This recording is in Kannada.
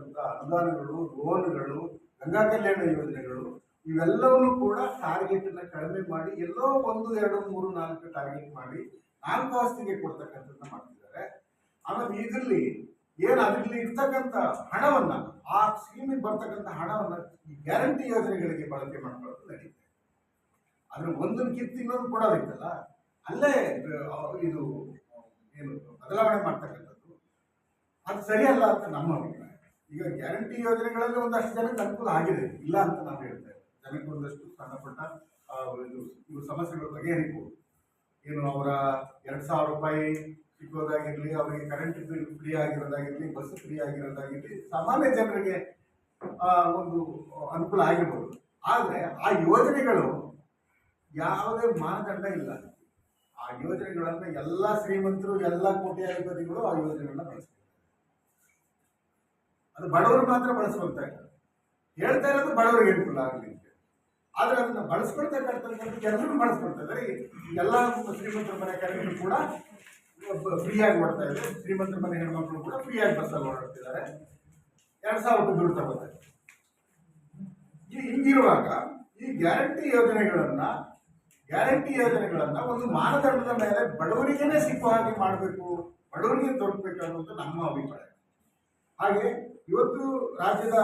ಕೊಡ್ತಕ್ಕಂಥ ಅನುದಾನಗಳು ಲೋನ್ಗಳು ಗಂಗಾ ಕಲ್ಯಾಣ ಯೋಜನೆಗಳು, ಇವೆಲ್ಲವನ್ನೂ ಕೂಡ ಟಾರ್ಗೆಟನ್ನು ಕಡಿಮೆ ಮಾಡಿ ಎಲ್ಲೋ ಒಂದು, ಎರಡು, ಮೂರು, ನಾಲ್ಕು ಟಾರ್ಗೆಟ್ ಮಾಡಿ ನಾಲ್ಕು ಆಸ್ತಿಗೆ ಕೊಡ್ತಕ್ಕಂಥದ್ದನ್ನ ಮಾಡ್ತಿದ್ದಾರೆ. ಆಮೇಲೆ ಇದರಲ್ಲಿ ಏನು ಅದರಲ್ಲಿ ಇರ್ತಕ್ಕಂಥ ಹಣವನ್ನು, ಆ ಸ್ಕೀಮಿಗೆ ಬರ್ತಕ್ಕಂಥ ಹಣವನ್ನು ಈ ಗ್ಯಾರಂಟಿ ಯೋಜನೆಗಳಿಗೆ ಬಳಕೆ ಮಾಡ್ಕೊಳ್ಳೋದು ನಡೆಯುತ್ತೆ ಅದ್ರ ಒಂದನ್ನು ಕಿತ್ತು ಇನ್ನೊಂದು ಕೊಡೋದಿತ್ತಲ್ಲ, ಅಲ್ಲೇ ಇದು, ಏನು, ಬದಲಾವಣೆ ಮಾಡ್ತಕ್ಕಂಥದ್ದು. ಅದು ಸರಿಯಲ್ಲ ಅಂತ ನಮ್ಮ ಅಭಿಪ್ರಾಯ. ಈಗ ಗ್ಯಾರಂಟಿ ಯೋಜನೆಗಳಲ್ಲಿ ಒಂದಷ್ಟು ಜನಕ್ಕೆ ಅನುಕೂಲ ಆಗಿದೆ. ಇಲ್ಲ ಅಂತ ನಾನು ಹೇಳ್ತೇನೆ. ಜನಕ್ಕೆ ಒಂದಷ್ಟು ಸಣ್ಣ ಪುಟ್ಟ ಇವು ಸಮಸ್ಯೆಗಳು ಬಗೆಹರಿಬಹುದು ಏನು ಅವರ ಎರಡು ಸಾವಿರ ರೂಪಾಯಿ ಸಿಕ್ಕೋದಾಗಿರಲಿ, ಅವರಿಗೆ ಕರೆಂಟ್ ಬಿಲ್ ಫ್ರೀ ಆಗಿರೋದಾಗಿರಲಿ ಬಸ್ ಫ್ರೀ ಆಗಿರೋದಾಗಿರಲಿ, ಸಾಮಾನ್ಯ ಜನರಿಗೆ ಒಂದು ಅನುಕೂಲ ಆಗಿರ್ಬೋದು. ಆದರೆ ಆ ಯೋಜನೆಗಳು ಯಾವುದೇ ಮಾನದಂಡ ಇಲ್ಲ. ಆ ಯೋಜನೆಗಳನ್ನು ಎಲ್ಲ ಶ್ರೀಮಂತರು, ಎಲ್ಲ ಕೋಟ್ಯಾಧಿಪತಿಗಳು ಆ ಯೋಜನೆಗಳನ್ನ ಬಳಸ್ತಾರೆ. ಅದು ಬಡವರು ಮಾತ್ರ ಬಳಸ್ಕೊಳ್ತಾ ಇದ್ದಾರೆ ಹೇಳ್ತಾ ಇರೋದು ಬಡವರಿಗೆ ಅನುಕೂಲ ಆಗಲಿ ಆದ್ರೆ ಅದನ್ನ ಬಳಸ್ಕೊಳ್ತಕ್ಕಂಥದ್ದು ಎಲ್ಲರೂ ಬಳಸ್ಕೊಳ್ತಾ ಇದ್ದಾರೆ. ಎಲ್ಲ ಶ್ರೀಮಂತರ ಮನೆ ಕರೆಂಟ್ ಕೂಡ ಫ್ರೀಯಾಗಿ ಓಡ್ತಾ ಇದೆ ಶ್ರೀಮಂತರ ಮನೆ ಹೆಣ್ಮಕ್ಳು ಕೂಡ ಫ್ರೀಯಾಗಿ ಬಸ್ಸಲ್ಲಿ ಓಡಾಡ್ತಿದ್ದಾರೆ. ಎರಡ್ ಸಾವಿರ ರೂಪಾಯಿ ದುಡ್ಡು ತಗೋತಾರೆ ಈ ಹಿಂಗಿರುವಾಗ ಈ ಗ್ಯಾರಂಟಿ ಯೋಜನೆಗಳನ್ನ ಗ್ಯಾರಂಟಿ ಯೋಜನೆಗಳನ್ನ ಒಂದು ಮಾನದಂಡದ ಮೇಲೆ ಬಡವರಿಗೇನೆ ಸಿಕ್ಕುವ ಹಾಗೆ ಮಾಡಬೇಕು, ಬಡವರಿಗೆ ತಲುಪಬೇಕು ಅನ್ನೋದು ನಮ್ಮ ಅಭಿಪ್ರಾಯ. ಹಾಗೆ ಇವತ್ತು ರಾಜ್ಯದ